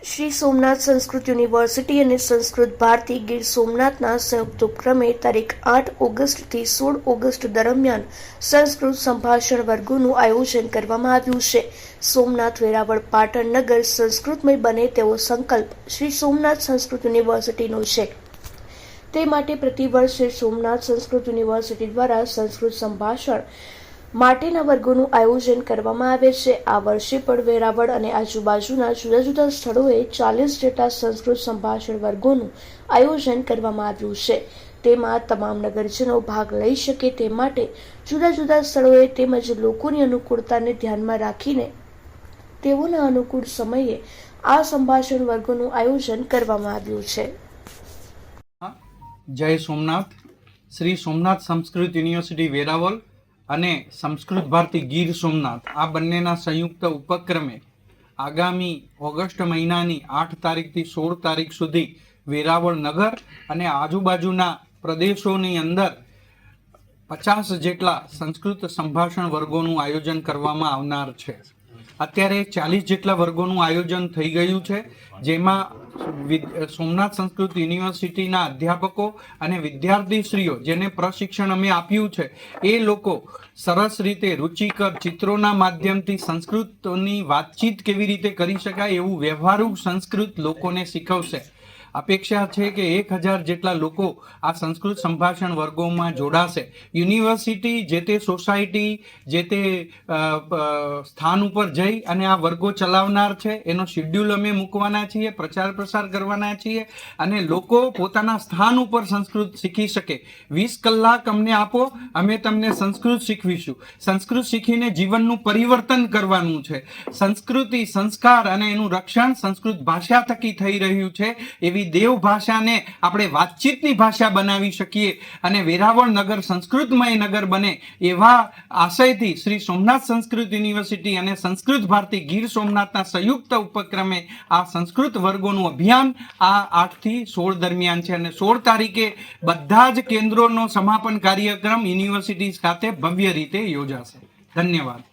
Shri Somnath Sanskrit university અને સંસ્કૃત ભારતી ગીર સોમનાથના સંયુક્ત ઉપક્રમે તારીખ આઠ ઓગસ્ટથી સોળ ઓગસ્ટ દરમિયાન સંસ્કૃત સંભાષણ વર્ગોનું આયોજન કરવામાં આવ્યું છે. સોમનાથ વેરાવળ પાટણ નગર સંસ્કૃતમય બને તેવો સંકલ્પ શ્રી સોમનાથ સંસ્કૃત યુનિવર્સિટીનો છે. તે માટે પ્રતિવર્ષ સોમનાથ સંસ્કૃત યુનિવર્સિટી દ્વારા સંસ્કૃત સંભાષણ માટેના વર્ગોનું આયોજન કરવામાં આવે છે. આ વર્ષે પણ વેરાવળ અને આજુબાજુના જુદા જુદા સ્થળોએ ચાલીસ જેટલા સંસ્કૃત સંભાષણ વર્ગોનું આયોજન કરવામાં આવ્યું છે. તેમાં તમામ નગરજનો ભાગ લઈ શકે તે માટે જુદા જુદા સ્થળોએ તેમજ લોકોની અનુકૂળતાને ધ્યાનમાં રાખીને તેઓના અનુકૂળ સમયે આ સંભાષણ વર્ગોનું આયોજન કરવામાં આવ્યું છે. જય સોમનાથ. શ્રી સોમનાથ સંસ્કૃત યુનિવર્સિટી વેરાવળ અને સંસ્કૃત ભારતી ગીર સોમનાથ, આ બંનેના સંયુક્ત ઉપક્રમે આગામી ઓગસ્ટ મહિનાની આઠ તારીખથી સોળ તારીખ સુધી વેરાવળ નગર અને આજુબાજુના પ્રદેશોની અંદર પચાસ જેટલા સંસ્કૃત સંભાષણ વર્ગોનું આયોજન કરવામાં આવનાર છે. અત્યારે ચાલીસ જેટલા વર્ગોનું આયોજન થઈ ગયું છે, જેમાં સોમનાથ સંસ્કૃત યુનિવર્સિટીના અધ્યાપકો અને વિદ્યાર્થીશ્રીઓ જેને પ્રશિક્ષણ અમે આપ્યું છે, એ લોકો સરસ રીતે રુચિકર ચિત્રોના માધ્યમથી સંસ્કૃતની વાતચીત કેવી રીતે કરી શકાય એવું વ્યવહારુ સંસ્કૃત લોકોને શીખવશે. અપેક્ષા છે કે એક હજાર જેટલા લોકો આ સંસ્કૃત સંભાષણ વર્ગોમાં જોડાશે. યુનિવર્સિટી જે તે સોસાયટી, જે તે સ્થાન ઉપર જઈ અને આ વર્ગો ચલાવનાર છે, એનો શેડ્યુલ અમે મૂકવાના છીએ, પ્રચાર પ્રસાર કરવાના છીએ અને લોકો પોતાના સ્થાન ઉપર સંસ્કૃત શીખી શકે. વીસ કલાક અમને આપો, અમે તમને સંસ્કૃત શીખવીશું. સંસ્કૃત શીખીને જીવનનું પરિવર્તન કરવાનું છે. સંસ્કૃતિ, સંસ્કાર અને એનું રક્ષણ સંસ્કૃત ભાષા થકી થઈ રહ્યું છે એવી દેવ ભાષાને આપણે વાતચીતની ભાષા બનાવી શકીએ અને વેરાવળ નગર સંસ્કૃતમય નગર બને એવા આશયથી શ્રી સોમનાથ સંસ્કૃત યુનિવર્સિટી અને સંસ્કૃત ભારતી ગીર સોમનાથના સંયુક્ત ઉપક્રમે આ સંસ્કૃત વર્ગોનું અભિયાન આ આઠથી સોળ દરમિયાન છે અને સોળ તારીખે બધા જ કેન્દ્રોનો સમાપન કાર્યક્રમ યુનિવર્સિટી ખાતે ભવ્ય રીતે યોજાશે. ધન્યવાદ.